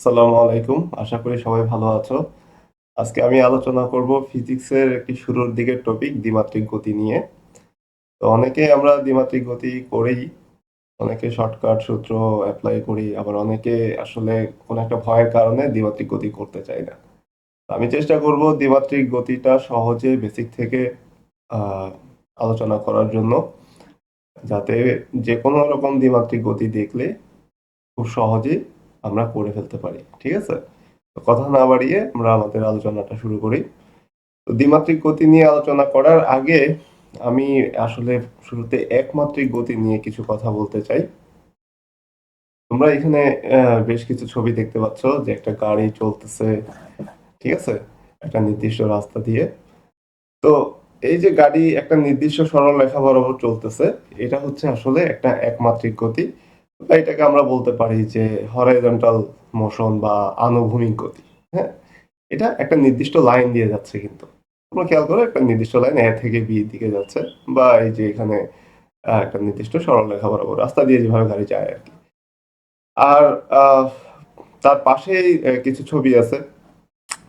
আসসালামু আলাইকুম। আশা করি সবাই ভালো আছো। আজকে আমি আলোচনা করব ফিজিক্সের একটি শুরুর দিকের টপিক দ্বিমাত্রিক গতি নিয়ে। তো অনেকে আমরা দ্বিমাত্রিক গতি করেই, অনেকে শর্টকাট সূত্র অ্যাপ্লাই করি, আবার অনেকে আসলে কোনো একটা ভয়ের কারণে দ্বিমাত্রিক গতি করতে চাই না। আমি চেষ্টা করব দ্বিমাত্রিক গতিটা সহজে বেসিক থেকে আলোচনা করার জন্য। যাতে যে কোনো রকম দ্বিমাত্রিক গতি দেখলে খুব সহজেই আমরা করে ফেলতে পারি, ঠিক আছে? কথা না বাড়িয়ে আমরা আমাদের আলোচনাটা শুরু করি। তো দ্বিমাত্রিক গতি নিয়ে আলোচনা করার আগে আমি আসলে শুরুতে একমাত্রিক গতি নিয়ে কিছু কথা বলতে চাই। তোমরা এখানে বেশ কিছু ছবি দেখতে পাচ্ছ যে একটা গাড়ি চলতেছে, ঠিক আছে? একটা নির্দিষ্ট রাস্তা দিয়ে। তো এই যে গাড়ি একটা নির্দিষ্ট সরল রেখা বরাবর চলতেছে, এটা হচ্ছে আসলে একটা একমাত্রিক গতি। এটাকে আমরা বলতে পারি যে হরাইজন্টাল মোশন বা আনুভূমিক গতি। হ্যাঁ? এটা একটা নির্দিষ্ট লাইন দিয়ে যাচ্ছে কিন্তু। তোমরা খেয়াল করো, একটা নির্দিষ্ট লাইন এ থেকে বি দিকে যাচ্ছে বা এই যে এখানে একটা নির্দিষ্ট সরল রেখা বরাবর রাস্তা দিয়ে যেভাবে গাড়ি যায় আর কি। আর তার পাশেই কিছু ছবি আছে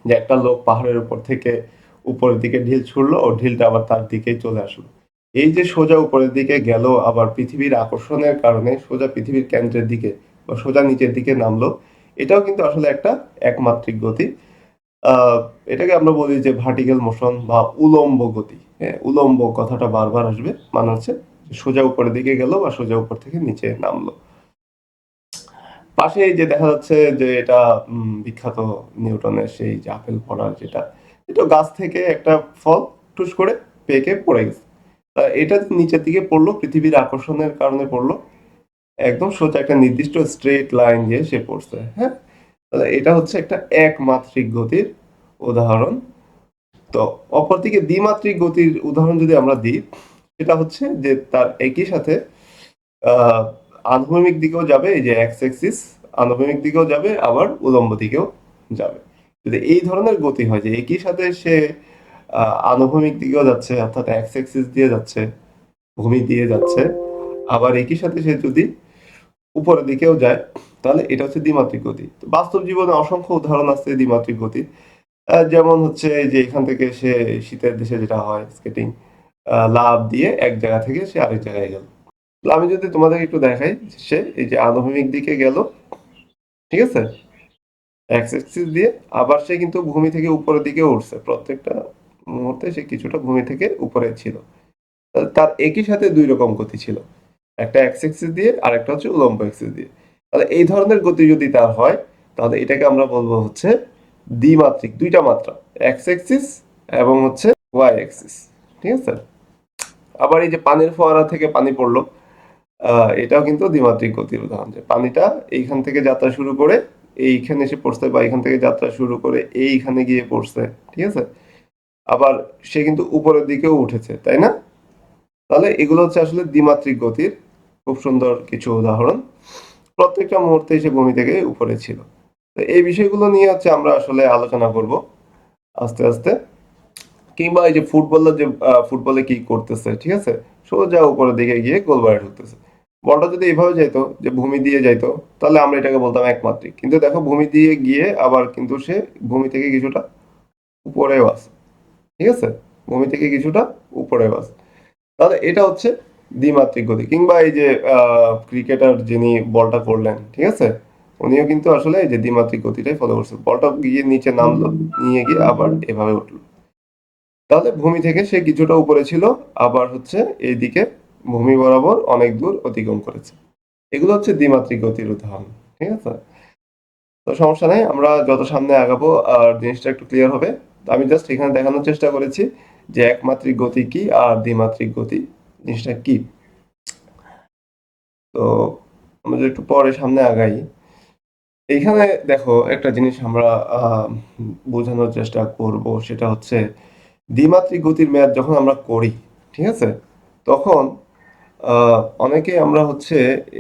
যে একটা লোক পাহাড়ের উপর থেকে উপরের দিকে ঢিল ছুড়লো ও ঢিলটা আবার তার দিকেই চলে আসলো। এই যে সোজা উপরের দিকে গেল, আবার পৃথিবীর আকর্ষণের কারণে সোজা পৃথিবীর কেন্দ্রের দিকে বা সোজা নিচের দিকে নামলো, এটাও কিন্তু আসলে একটা একমাত্রিক গতি। এটাকে আমরা বলি যে ভার্টিক্যাল মোশন বা উলম্ব গতি। হ্যাঁ উলম্ব কথাটা বারবার আসবে মানে হচ্ছে সোজা উপরের দিকে গেল বা সোজা উপর থেকে নিচে নামলো। পাশে যে দেখা যাচ্ছে যে এটা বিখ্যাত নিউটনের সেই যে আপেল পড়ার যেটা, এটা গাছ থেকে একটা ফল টুস করে পেকে পড়ে গেছে। এটা নিচের দিকে পড়ল, পৃথিবীর আকর্ষণের কারণে পড়ল। একদম সোজা একটা নির্দিষ্ট স্ট্রেট লাইন দিয়ে সে পড়ছে হ্যাঁ? তাহলে এটা হচ্ছে একটা একমাত্রিক গতির উদাহরণ। তো অপরদিকে দ্বিমাত্রিক গতির উদাহরণ যদি আমরা দিই, সেটা হচ্ছে যে তার একই সাথে আনুভূমিক দিকেও যাবে, এই যে এক্স এক্সিস আনুভূমিক দিকেও যাবে, আবার উলম্ব দিকেও যাবে। যদি এই ধরনের গতি হয় যে একই সাথে সে আনুভূমিক দিকেও যাচ্ছে, অর্থাৎ এক্স এক্সিস দিয়ে যাচ্ছে, ভূমি দিয়ে যাচ্ছে। আবার একই সাথে সে যদি উপরের দিকেও যায়, তাহলে এটা হচ্ছে দ্বিমাত্রিক গতি। বাস্তব জীবনে অসংখ্য উদাহরণ আছে দ্বিমাত্রিক গতি। যেমন হচ্ছে যে এখান থেকে সে শীতের দেশে যেটা হয় স্কেটিং লাভ দিয়ে এক জায়গা থেকে সে আরেক জায়গায় গেল। আমি যদি তোমাদের একটু দেখাই, সে এই যে আনুভূমিক দিকে গেল, ঠিক আছে? এক্স অ্যাক্সিস দিয়ে আবার সে কিন্তু ভূমি থেকে উপরের দিকে উঠছে প্রত্যেকটা মুহূর্তে সে কিছুটা ভূমি থেকে উপরে ছিল। তার একই সাথে দুই রকম গতি ছিল। একটা এক্স দিয়ে আর একটা হচ্ছে উলম্ব অ্যাক্সিস দিয়ে। তাহলে এই ধরনের গতি যদি তার হয়, তাহলে এটাকে আমরা বলব হচ্ছে দ্বিমাত্রিক, দুইটা মাত্রা এক্স অ্যাক্সিস এবং হচ্ছে ওয়াই অ্যাক্সিস ঠিক আছে? আবার এই যে পানির ফোয়ারা থেকে পানি পড়ল এটাও কিন্তু দ্বিমাত্রিক গতির উদাহরণ যে পানিটা এইখান থেকে যাত্রা শুরু করে এইখানে এসে পড়ছে বা এখান থেকে যাত্রা শুরু করে এইখানে গিয়ে পড়ছে। ঠিক আছে? আবার সে কিন্তু উপরের দিকেও উঠেছে, তাই না? তাহলে এগুলো হচ্ছে আসলে দ্বিমাত্রিক গতির খুব সুন্দর কিছু উদাহরণ। প্রত্যেকটা মুহূর্তে সে ভূমি থেকে উপরে ছিল। তো এই বিষয়গুলো নিয়ে হচ্ছে আমরা আসলে আলোচনা করব আস্তে আস্তে। কিংবা এই যে ফুটবলার যে ফুটবলে কি করতেছে, ঠিক আছে? সোজা উপরের দিকে গিয়ে গোলবারে ঢুকতেছে। বলটা যদি এইভাবে যাইতো, যে ভূমি দিয়ে যাইতো, তাহলে আমরা এটাকে বলতাম একমাত্রিক। কিন্তু দেখো, ভূমি দিয়ে গিয়ে আবার কিন্তু সে ভূমি থেকে কিছুটা উপরেও আছে। ঠিক আছে? ভূমি থেকে কিছুটা উপরে আছে তাহলে এটা হচ্ছে দ্বিমাত্রিক গতি। কিংবা এই যে ক্রিকেটার যিনি বলটা করলেন, ঠিক আছে? উনিও কিন্তু আসলে এই যে দ্বিমাত্রিক গতিটাই ফলো করছে। বলটা গিয়ে নিচে নামলো, নিয়ে গিয়ে আবার এভাবে উঠল। তাহলে ভূমি থেকে সে কিছুটা উপরে ছিল, আবার হচ্ছে এইদিকে ভূমি বরাবর অনেক দূর অতিক্রম করেছে। এগুলো হচ্ছে দ্বিমাত্রিক গতির উদাহরণ, ঠিক আছে? তো সমস্যা নেই, আমরা যত সামনে আগাবো, আর জিনিসটা একটু ক্লিয়ার হবে। আমি জাস্ট এখানে দেখানোর চেষ্টা করেছি যে একমাত্রিক গতি কি আর দ্বিমাত্রিক গতি। জিনিসটা কি? তো আমরা একটু পরে সামনে আগাই। এইখানে দেখো একটা জিনিস আমরা বোঝানোর চেষ্টা করব, সেটা হচ্ছে দ্বিমাত্রিক গতির মেয়াদ যখন আমরা করি, ঠিক আছে? তখন অনেকে আমরা হচ্ছে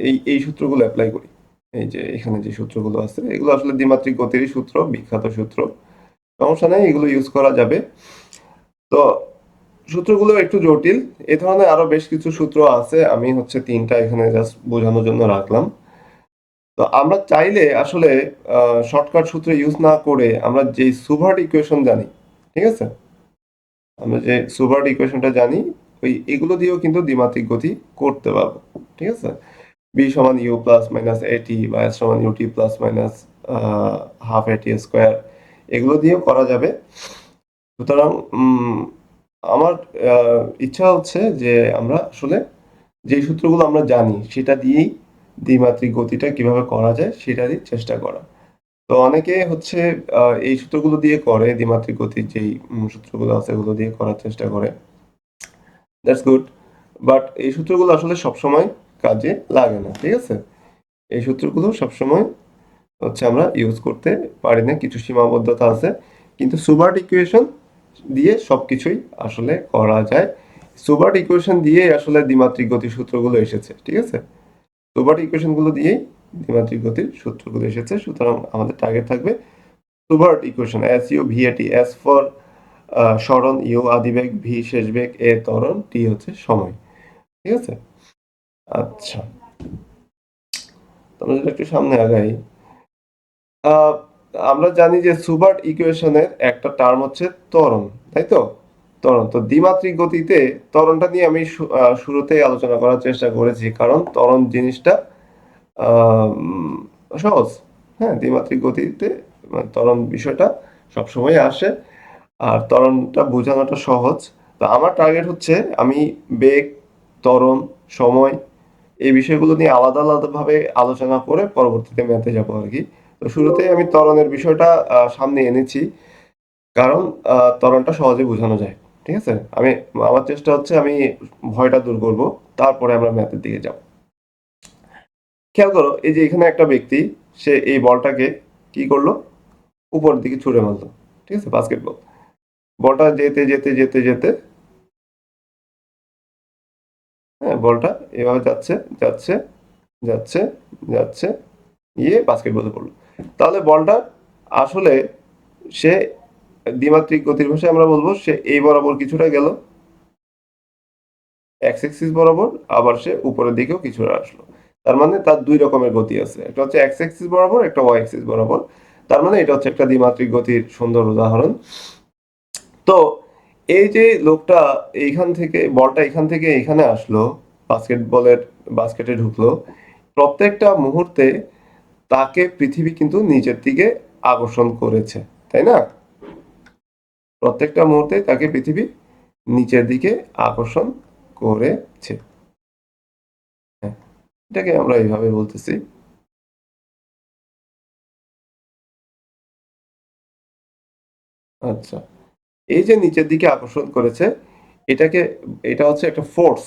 এই এই সূত্রগুলো অ্যাপ্লাই করি। এই যে এখানে যে সূত্রগুলো আছে, এগুলো আসলে দ্বিমাত্রিক গতিরই সূত্র, বিখ্যাত সূত্র। সমস্যা নেই, এগুলো ইউজ করা যাবে। তো সূত্রগুলো একটু জটিল। এ ধরনের আরও বেশ কিছু সূত্র আছে, আমি হচ্ছে তিনটা এখানে জাস্ট বোঝানোর জন্য রাখলাম। তো আমরা চাইলে আসলে শর্টকাট সূত্র ইউজ না করে আমরা যে সুভার্ট ইকুয়েশন জানি, ঠিক আছে? আমরা যে সুভার্ট ইকুয়েশনটা জানি, ওই এগুলো দিয়েও কিন্তু দ্বিমাত্রিক গতি করতে পারব, ঠিক আছে? বি সমান ইউ প্লাস মাইনাস এটি বা এস সমান U T plus minus half A T square এগুলো দিয়েও করা যাবে। সুতরাং আমার ইচ্ছা হচ্ছে যে আমরা আসলে যে সূত্রগুলো আমরা জানি সেটা দিয়েই দ্বিমাত্রিক গতিটা কীভাবে করা যায় সেটারই চেষ্টা করা। তো অনেকে হচ্ছে এই সূত্রগুলো দিয়ে করে, দ্বিমাত্রিক গতির যেই সূত্রগুলো আছে ওগুলো দিয়ে করার চেষ্টা করে। দ্যাটস গুড বাট এই সূত্রগুলো আসলে সবসময় কাজে লাগে না, ঠিক আছে? এই সূত্রগুলো সবসময় হচ্ছে আমরা ইউজ করতে পারি না, কিছু সীমাবদ্ধতা আছে। কিন্তু সুবার্ট ইকুয়েশন দিয়ে সবকিছুই আসলে করা যায়। সুবার্ট ইকুয়েশন দিয়ে আসলে দ্বিমাত্রিক গতির সূত্রগুলো এসেছে, ঠিক আছে? সুবার্ট ইকুয়েশনগুলো দিয়েই দ্বিমাত্রিক গতির সূত্রগুলো এসেছে, সুতরাং আমাদের টার্গেট থাকবে suvat equation S U V A T S for স্মরণ ইউ আদিবেগ ভি শেষ বেগ এ ত্বরণ টি হচ্ছে সময়, ঠিক আছে? আচ্ছা। তোমরা যদি একটু সামনে আগাই। আমরা জানি যে সুবার্ট ইকুয়েশনের একটা টার্ম হচ্ছে ত্বরণ, তাই তো? ত্বরণ। তো দ্বিমাত্রিক গতিতে ত্বরণটা নিয়ে আমি শুরুতেই আলোচনা করার চেষ্টা করেছি, কারণ ত্বরণ জিনিসটা সহজ। হ্যাঁ দ্বিমাত্রিক গতিতে মানে ত্বরণ বিষয়টা সবসময় আসে, আর ত্বরণটা বোঝানোটা সহজ। তো আমার টার্গেট হচ্ছে আমি বেগ, ত্বরণ, সময় এই বিষয়গুলো নিয়ে আলাদা আলাদাভাবে আলোচনা করে পরবর্তীতে ম্যাথে যাব আর কি। তো শুরুতেই আমি ত্বরণের বিষয়টা সামনে এনেছি। কারণ ত্বরণটা সহজে বোঝানো যায়, ঠিক আছে? আমি, আমার চেষ্টা হচ্ছে আমি ভয়টা দূর করব, তারপরে আমরা ম্যাথের দিকে যাব। খেয়াল করো, এই যে এখানে একটা ব্যক্তি, সে এই বলটাকে কি করল? উপর দিকে ছুঁড়ে মারলো, ঠিক আছে? বাস্কেটবল। বলটা যেতে যেতে যেতে যেতে হ্যাঁ বলটা এভাবে যাচ্ছে যাচ্ছে যাচ্ছে যাচ্ছে গিয়ে বাস্কেটবলে পড়ল। তাহলে বলটা আসলে সে দ্বিমাত্রিক গতির ভাষায় আমরা বলব, সে এই বরাবর কিছুটা গেল এক্স এক্সিস বরাবর, আবার সে উপরের দিকেও কিছুটা আসলো। তার মানে তার দুই রকমের গতি আছে, একটা হচ্ছে এক্স এক্সিস বরাবর, একটা ওয়াই এক্সিস বরাবর। তার মানে এটা হচ্ছে একটা দ্বিমাত্রিক গতির সুন্দর উদাহরণ। তো এই যে লোকটা এইখান থেকে, বলটা এখান থেকে এখানে আসলো বাস্কেটবলের বাস্কেটে ঢুকলো, প্রত্যেকটা মুহূর্তে তাকে পৃথিবী কিন্তু নিচের দিকে আকর্ষণ করেছে তাই না? প্রত্যেকটা মুহূর্তে তাকে পৃথিবী নিচের দিকে আকর্ষণ করেছে। হ্যাঁ, এটাকে আমরা এইভাবে বলতেছি। আচ্ছা এই যে নিচের দিকে আকর্ষণ করেছে এটাকে এটা হচ্ছে একটা ফোর্স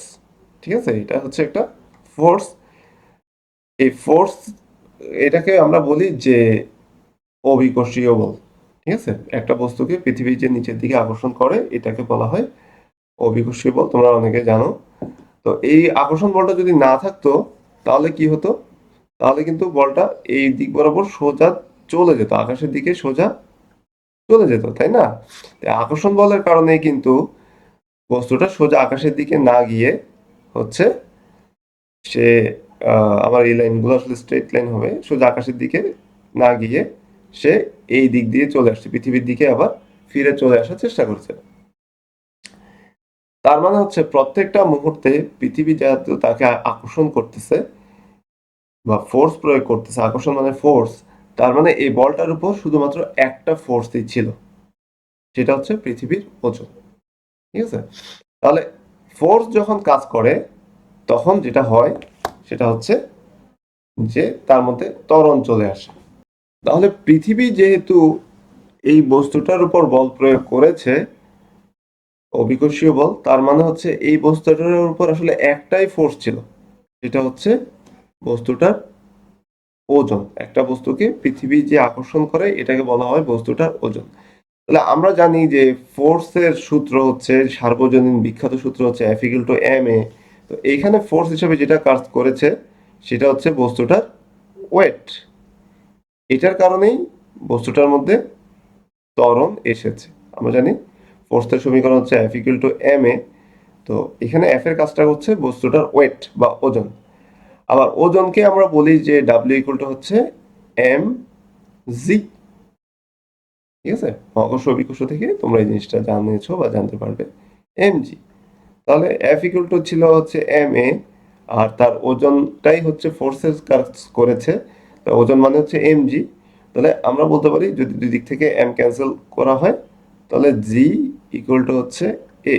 ঠিক আছে? এটা হচ্ছে একটা ফোর্স এই ফোর্স এটাকে আমরা বলি যে অভিকর্ষীয় বল, ঠিক আছে? একটা বস্তুকে পৃথিবীর যে নিচের দিকে আকর্ষণ করে, এটাকে বলা হয় অভিকর্ষীয় বল, তোমরা অনেকে জানো। তো এই আকর্ষণ বলটা যদি না থাকতো, তাহলে কি হতো? তাহলে কিন্তু বলটা এই দিক বরাবর সোজা চলে যেত, আকাশের দিকে সোজা চলে যেত, তাই না? আকর্ষণ বলের কারণে কিন্তু বস্তুটা সোজা আকাশের দিকে না গিয়ে হচ্ছে সে আমার এই লাইনগুলো আসলে স্ট্রেট লাইন হবে। সোজা আকাশের দিকে না গিয়ে সে এই দিক দিয়ে চলে আসছে। পৃথিবীর দিকে আবার ফিরে চলে আসার চেষ্টা করছে। তার মানে হচ্ছে প্রত্যেকটা মুহূর্তে পৃথিবী যেহেতু তাকে আকর্ষণ করতেছে বা ফোর্স প্রয়োগ করতেছে, আকর্ষণ মানে ফোর্স তার মানে এই বলটার উপর শুধুমাত্র একটা ফোর্সই ছিল। সেটা হচ্ছে পৃথিবীর ওজন। ঠিক আছে? তাহলে ফোর্স যখন কাজ করে, তখন যেটা হয় সেটা হচ্ছে যে তার মধ্যে ত্বরণ চলে আসে। তাহলে পৃথিবী যেহেতু এই বস্তুটার উপর বল প্রয়োগ করেছে, অভিকর্ষীয় বল, তার মানে হচ্ছে এই বস্তুটার উপর আসলে একটাই ফোর্স ছিল, সেটা হচ্ছে বস্তুটার ওজন। একটা বস্তুকে পৃথিবী যে আকর্ষণ করে, এটাকে বলা হয় বস্তুটার ওজন। তাহলে আমরা জানি যে ফোর্সের সূত্র হচ্ছে, সার্বজনীন বিখ্যাত সূত্র হচ্ছে ইকুয়াল টু এম এ তো এইখানে ফোর্স হিসেবে যেটা কাজ করেছে, সেটা হচ্ছে বস্তুটার ওয়েট এটার কারণেই বস্তুটার মধ্যে ত্বরণ এসেছে। আমরা জানি ফোর্সের সমীকরণ হচ্ছে F equal to M A তো এখানে এফ এর কাজটা হচ্ছে বস্তুটার ওয়েট বা ওজন। আবার ওজনকে আমরা বলি যে ডাব্লিউ ইকুয়াল টু হচ্ছে এম জি ঠিক আছে? মহাকর্ষ অভিকর্ষ থেকে তোমরা এই জিনিসটা জানিয়েছো বা জানতে পারবে। এম জি তাহলে এফ ইকুয়াল টু ছিল হচ্ছে এম এ আর তার ওজনটাই হচ্ছে ফোর্সেস কাজ করেছে ওজন মানে হচ্ছে এম জি তাহলে আমরা বলতে পারি যদি দুই দিক থেকে এম ক্যান্সেল করা হয়, তাহলে জি ইকুয়াল টু হচ্ছে এ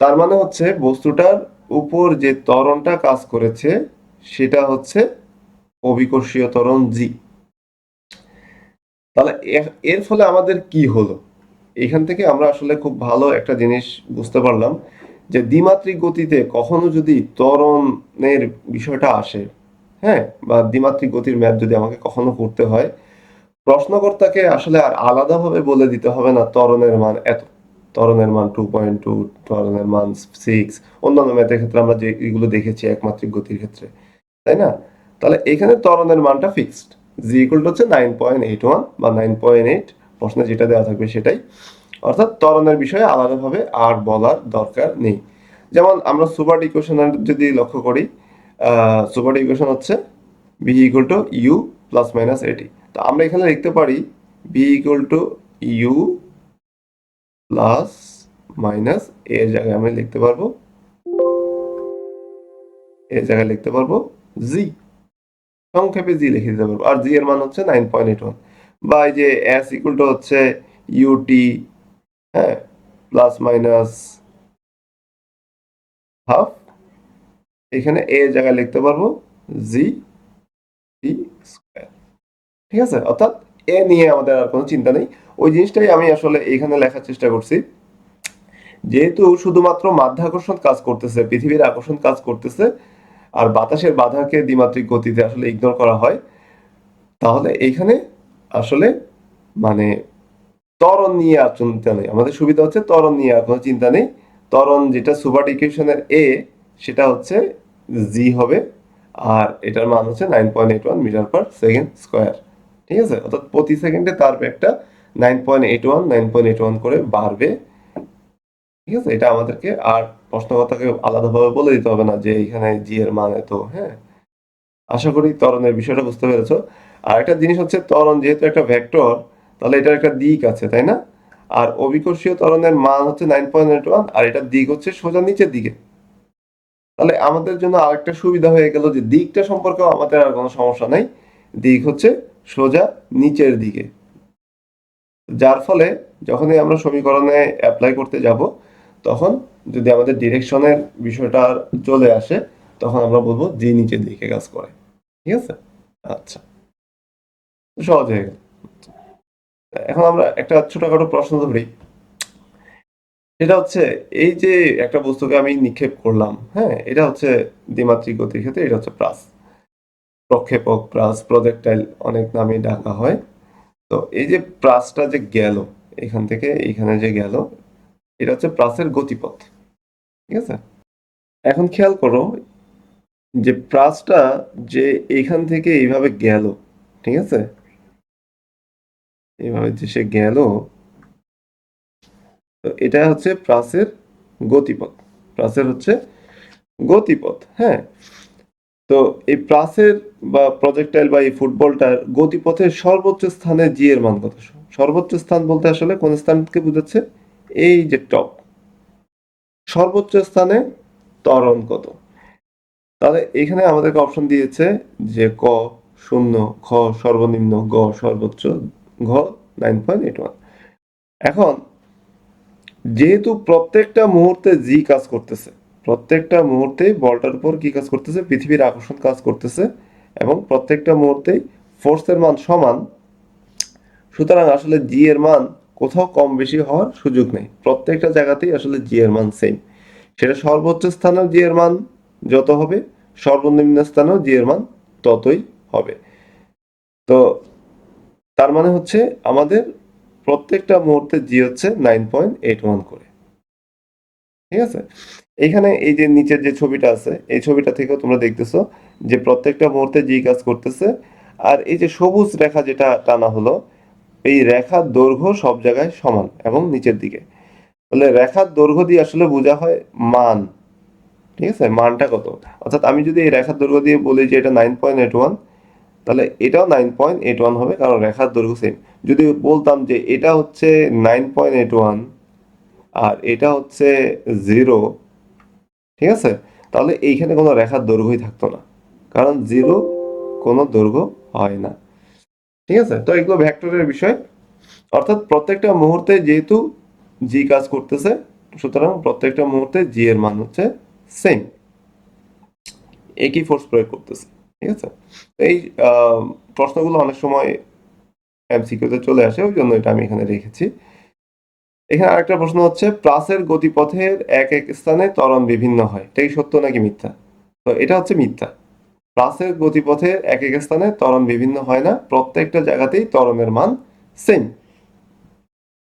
তার মানে হচ্ছে বস্তুটার উপর যে ত্বরণটা কাজ করেছে, সেটা হচ্ছে অভিকর্ষীয় ত্বরণ জি তাহলে এর ফলে আমাদের কি হলো? এখান থেকে আমরা আসলে খুব ভালো একটা জিনিস বুঝতে পারলাম যে দ্বিমাত্রিক গতিতে কখনো যদি ত্বরণের বিষয়টা আসে হ্যাঁ? বা দ্বিমাত্রিক গতির ম্যাথ যদি আমাকে কখনো করতে হয়, প্রশ্নকর্তাকে আসলে আর আলাদাভাবে বলে দিতে হবে না ত্বরণের মান এত, ত্বরণের মান টু পয়েন্ট টু ত্বরণের মান সিক্স অন্যান্য ম্যাথের ক্ষেত্রে আমরা যে এগুলো দেখেছি একমাত্রিক গতির ক্ষেত্রে, তাই না? তাহলে এখানে ত্বরণের মানটা ফিক্সড জি ইকুয়াল হচ্ছে নাইন পয়েন্ট এইট ওয়ান বা নাইন পয়েন্ট এইট প্রশ্নে যেটা দেওয়া থাকবে সেটাই। অর্থাৎ ত্বরণের বিষয়ে আলাদাভাবে আর বলার দরকার নেই। যেমন আমরা সুপার ইকুয়েশনের যদি লক্ষ্য করি সুপার ইকুয়েশন হচ্ছে V equal to U plus minus A T তো আমরা এখানে লিখতে পারি V equal to U plus minus এর জায়গায় আমি লিখতে পারব এর জায়গায় লিখতে পারব জি সংক্ষেপে জি লিখে দিতে পারব। আর জি এর মান হচ্ছে নাইন পয়েন্ট এইট ওয়ান বা এই যে এস ইকুয়াল টু হচ্ছে ইউটি হ্যাঁ প্লাস মাইনাস হাফ এখানে এ জায়গায় লিখতে পারব জি টি স্কোয়ার ঠিক আছে? অর্থাৎ এ নিয়ে আমাদের আর কোনো চিন্তা নেই। ওই জিনিসটাই আমি আসলে এখানে লেখার চেষ্টা করছি। যেহেতু শুধুমাত্র মাধ্যাকর্ষণ কাজ করতেছে, পৃথিবীর আকর্ষণ কাজ করতেছে, আর বাতাসের বাধাকে দ্বিমাত্রিক গতিতে আসলে ইগনোর করা হয়, তাহলে এইখানে আসলে মানে ত্বরণ নিয়ে আর চিন্তা নেই। আমাদের সুবিধা হচ্ছে ত্বরণ নিয়ে আর কোনো চিন্তা নেই। ত্বরণ যেটা সুপার ইকুয়েশনের এ সেটা হচ্ছে জি হবে। আর এটার মান হচ্ছে nine point eight one metre per second square ঠিক আছে? অর্থাৎ প্রতি সেকেন্ডে তার একটা nine point eight one nine point eight one করে বাড়বে। ঠিক আছে? এটা আমাদেরকে আর প্রশ্নকর্তাকে আলাদাভাবে বলে দিতে হবে না যে এখানে জি এর মান এত হ্যাঁ? আশা করি ত্বরণের বিষয়টা বুঝতে পেরেছ। আর একটা জিনিস হচ্ছে ত্বরণ, যেহেতু একটা ভেক্টর তাহলে এটার একটা দিক আছে, তাই না? আর অভিকর্ষীয় ত্বরণের মান হচ্ছে নাইন পয়েন্ট এইট ওয়ান আর এটার দিক হচ্ছে সোজা নিচের দিকে। তাহলে আমাদের জন্য আরেকটা সুবিধা হয়ে গেল যে দিকটা সম্পর্কেও আমাদের আর কোনো সমস্যা নাই। দিক হচ্ছে সোজা নিচের দিকে। যার ফলে যখনই আমরা সমীকরণে অ্যাপ্লাই করতে যাব, তখন যদি আমাদের ডিরেকশনের বিষয়টা চলে আসে, তখন আমরা বলব যে নিচের দিকে কাজ করে। ঠিক আছে? আচ্ছা। সহজ হয়ে গেল। এখন আমরা একটা ছোটখাটো প্রশ্ন ধরি। সেটা হচ্ছে, এই যে একটা বস্তুকে আমি নিক্ষেপ করলাম হ্যাঁ এটা হচ্ছে দ্বিমাত্রিক গতির ক্ষেত্রে এটা হচ্ছে প্রাস। প্রক্ষেপক, প্রাস প্রজেক্টাইল অনেক নামে ডাকা হয়। তো এই যে প্রাসটা যে গেল, এখান থেকে এইখানে যে গেল, এটা হচ্ছে প্রাসের গতিপথ। ঠিক আছে? এখন খেয়াল করো যে প্রাসটা যে এইখান থেকে এইভাবে গেল, ঠিক আছে? এইভাবে যে সে গেল, তো এটা হচ্ছে প্রাসের গতিপথ। প্রাসের হচ্ছে গতিপথ হ্যাঁ? তো এই প্রাসের বা প্রজেক্টাইল বা এই ফুটবলটার গতিপথের সর্বোচ্চ স্থানে জি এর মান কত? সর্বোচ্চ স্থান বলতে আসলে কোন স্থানকে বোঝাচ্ছে? এই যে টপ সর্বোচ্চ স্থানে ত্বরণ কত? তাহলে এখানে আমাদেরকে অপশন দিয়েছে যে ক, শূন্য, খ, সর্বনিম্ন, গ, সর্বোচ্চ ঘ নাইন পয়েন্ট এইট ওয়ান এখন, যেহেতু প্রত্যেকটা মুহূর্তে জি কাজ করতেছে, প্রত্যেকটা মুহূর্তে বলটার উপর কি কাজ করতেছে? পৃথিবীর আকর্ষণ কাজ করতেছে এবং প্রত্যেকটা মুহূর্তেই ফোর্সের মান সমান, সুতরাং আসলে জি এর মান কোথাও কম বেশি হওয়ার সুযোগ নেই। প্রত্যেকটা জায়গাতেই আসলে জি এর মান সেম সেটা সর্বোচ্চ স্থানেও জি এর মান যত হবে, সর্বনিম্ন স্থানেও জি এর মান ততই হবে। তো তার মানে হচ্ছে আমাদের প্রত্যেকটা মুহূর্তে জি হচ্ছে নাইন পয়েন্ট এইট ওয়ান করে। ঠিক আছে? এখানে এই যে নিচের যে ছবিটা আছে, এই ছবিটা থেকেও তোমরা দেখতেছো যে প্রত্যেকটা মুহূর্তে জি কাজ করতেছে। আর এই যে সবুজ রেখা যেটা টানা হলো, এই রেখার দৈর্ঘ্য সব জায়গায় সমান এবং নিচের দিকে। তাহলে রেখার দৈর্ঘ্য দিয়ে আসলে বোঝা হয় মান। ঠিক আছে? মানটা কত? অর্থাৎ আমি যদি এই রেখার দৈর্ঘ্য দিয়ে বলি যে এটা নাইন পয়েন্ট এইট ওয়ান তাহলে এটাও নাইন পয়েন্ট এইট ওয়ান হবে, কারণ রেখার দৈর্ঘ্য সেম যদি বলতাম যে এটা হচ্ছে নাইন পয়েন্ট এইট ওয়ান আর এটা হচ্ছে জিরো ঠিক আছে? তাহলে এইখানে কোনো রেখার দৈর্ঘ্যই থাকতো না, কারণ জিরো কোনো দৈর্ঘ্য হয় না। ঠিক আছে? তো এগুলো ভেক্টরের বিষয়। অর্থাৎ প্রত্যেকটা মুহূর্তে যেহেতু জি কাজ করতেছে, সুতরাং প্রত্যেকটা মুহূর্তে জি এর মান হচ্ছে সেম একই ফোর্স প্রয়োগ করতেছে। ঠিক আছে? এই প্রশ্নগুলো অনেক সময় এমসিকিউতে চলে আসে, ওই জন্য এটা আমি এখানে রেখেছি। এখানে আরেকটা প্রশ্ন হচ্ছে প্রাসের গতিপথের এক এক স্থানে ত্বরণ বিভিন্ন হয় এটাই সত্য নাকি মিথ্যা? তো এটা হচ্ছে মিথ্যা। প্রাসের গতিপথের এক এক স্থানে ত্বরণ বিভিন্ন হয় না, প্রত্যেকটা জায়গাতেই ত্বরণের মান সেম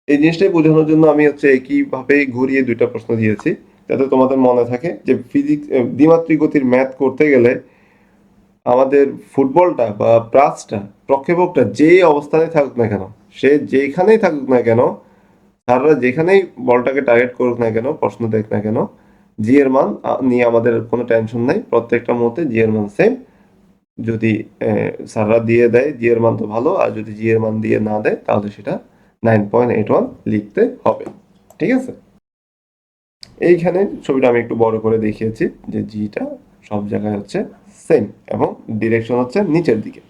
এই জিনিসটাই বোঝানোর জন্য আমি হচ্ছে একইভাবে ঘুরিয়ে দুইটা প্রশ্ন দিয়েছি, যাতে তোমাদের মনে থাকে যে ফিজিক্স দ্বিমাত্রিক গতির ম্যাথ করতে গেলে আমাদের ফুটবলটা বা প্রাসটা প্রক্ষেপকটা যেই অবস্থানে থাকুক না কেন সে যেখানেই থাকুক না কেন স্যাররা যেখানেই বলটাকে টার্গেট করুক না কেন প্রশ্ন দেখ না কেন জি এর মান নিয়ে আমাদের কোনো টেনশন নাই। প্রত্যেকটা মতে জি এর মান সেম যদি আহ, স্যাররা দিয়ে দেয় জি এর মান তো ভালো আর যদি জি এর মান দিয়ে না দেয় তাহলে সেটা নাইন পয়েন্ট এইট ওয়ান লিখতে হবে। ঠিক আছে? এইখানে ছবিটা আমি একটু বড় করে দেখিয়েছি যে জিটা সব জায়গায় হচ্ছে সেম এবং ডিরেকশন হচ্ছে নিচের দিকে।